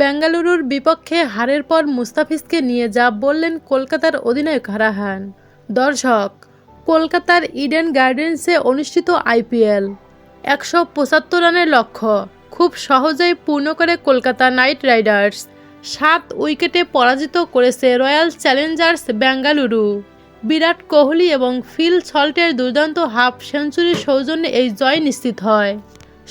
বেঙ্গালুরুর বিপক্ষে হারের পর মুস্তাফিজকে নিয়ে যা বললেন কলকাতার অধিনায়ক হারাহান। দর্শক, কলকাতার ইডেন গার্ডেন্সে অনুষ্ঠিত আইপিএল। একশো পঁচাত্তর রানের লক্ষ্য, খুব সহজেই পূর্ণ করে কলকাতা নাইট রাইডার্স। সাত উইকেটে পরাজিত করেছে রয়্যাল চ্যালেঞ্জার্স বেঙ্গালুরু। বিরাট কোহলি এবং ফিল সল্টের দুর্দান্ত হাফ সেঞ্চুরির সৌজন্যে এই জয় নিশ্চিত হয়।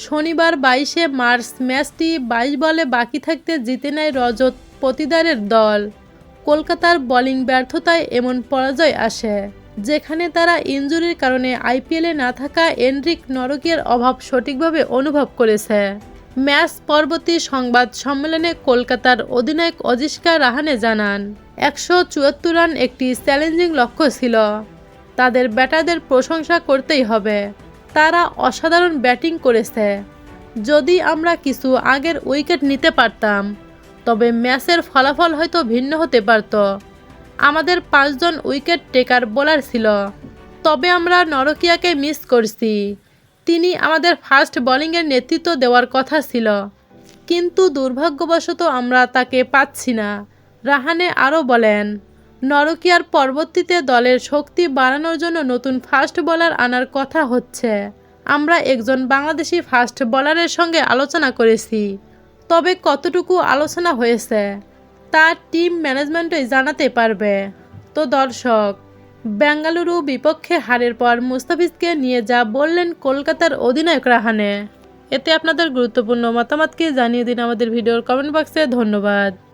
শনিবার বাইশে মার্চ ম্যাচটি বাইশ বলে বাকি থাকতে জিতে নেয় রজত পতিদারের দল। কলকাতার বোলিং ব্যর্থতায় এমন পরাজয় আসে, যেখানে তারা ইনজুরির কারণে আইপিএলে না থাকা এনরিক নরকিয়ার অভাব সঠিকভাবে অনুভব করেছে। ম্যাচ পরবর্তী সংবাদ সম্মেলনে কলকাতার অধিনায়ক অজিষ্কা রাহানে জানান, একশো চুয়াত্তর রান একটি চ্যালেঞ্জিং লক্ষ্য ছিল। তাদের ব্যাটারদের প্রশংসা করতেই হবে। তারা অসাধারণ ব্যাটিং করেছে। যদি আমরা কিছু আগের উইকেট নিতে পারতাম, তবে ম্যাচের ফলাফল হয়তো ভিন্ন হতে পারত। আমাদের পাঁচজন উইকেট টেকার বোলার ছিল। তবে আমরা নরকিয়াকে মিস করছি। তিনি আমাদের ফার্স্ট বোলিংয়ের নেতৃত্ব দেওয়ার কথা ছিল। কিন্তু দুর্ভাগ্যবশত আমরা তাকে পাচ্ছি না, রাহানে আরও বলেন। নরকিয়ার পরবর্তীতে দলের শক্তি বাড়ানোর জন্য নতুন ফাস্ট বোলার আনার কথা হচ্ছে। আমরা একজন বাংলাদেশি ফাস্ট বোলারের সঙ্গে আলোচনা করেছি। তবে কতটুকু আলোচনা হয়েছে, তা টিম ম্যানেজমেন্টই জানাতে পারবে। তো দর্শক, বেঙ্গালুরু বিপক্ষে হারের পর মুস্তাফিজকে নিয়ে যা বললেন কলকাতার অধিনায়ক রাহানে। এতে আপনাদের গুরুত্বপূর্ণ মতামতকে জানিয়ে দিন আমাদের ভিডিওর কমেন্ট বক্সে। ধন্যবাদ।